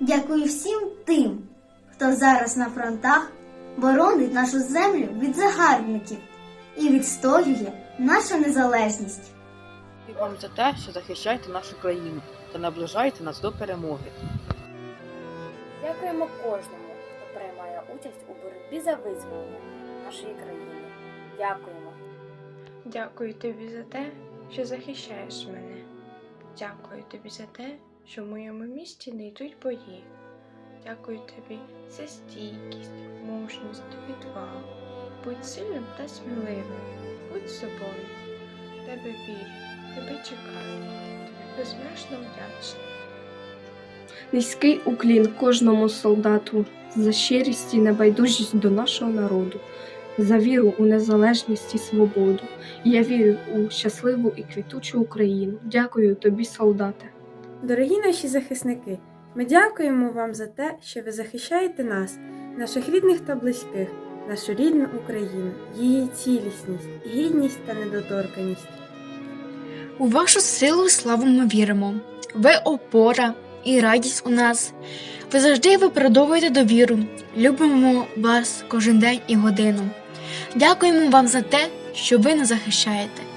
Дякую всім тим, хто зараз на фронтах боронить нашу землю від загарбників і відстоює нашу незалежність. І вам за те, що захищаєте нашу країну та наближаєте нас до перемоги. Дякуємо кожному, хто приймає участь у боротьбі за визволення нашої країни. Дякуємо. Дякую тобі за те, що захищаєш мене. Дякую тобі за те, що в моєму місті не йдуть бої. Дякую тобі за стійкість, мужність, відвагу. Будь сильним та сміливим, будь собою. Тебе вірю, тебе чекаю, тобі безмежно вдячна. Низький уклін кожному солдату за щирість і небайдужість до нашого народу, за віру у незалежність і свободу. Я вірю у щасливу і квітучу Україну. Дякую тобі, солдате. Дорогі наші захисники, ми дякуємо вам за те, що ви захищаєте нас, наших рідних та близьких, нашу рідну Україну, її цілісність, гідність та недоторканість. У вашу силу і славу ми віримо. Ви опора і радість у нас. Ви завжди виправдовуєте довіру. Любимо вас кожен день і годину. Дякуємо вам за те, що ви нас захищаєте.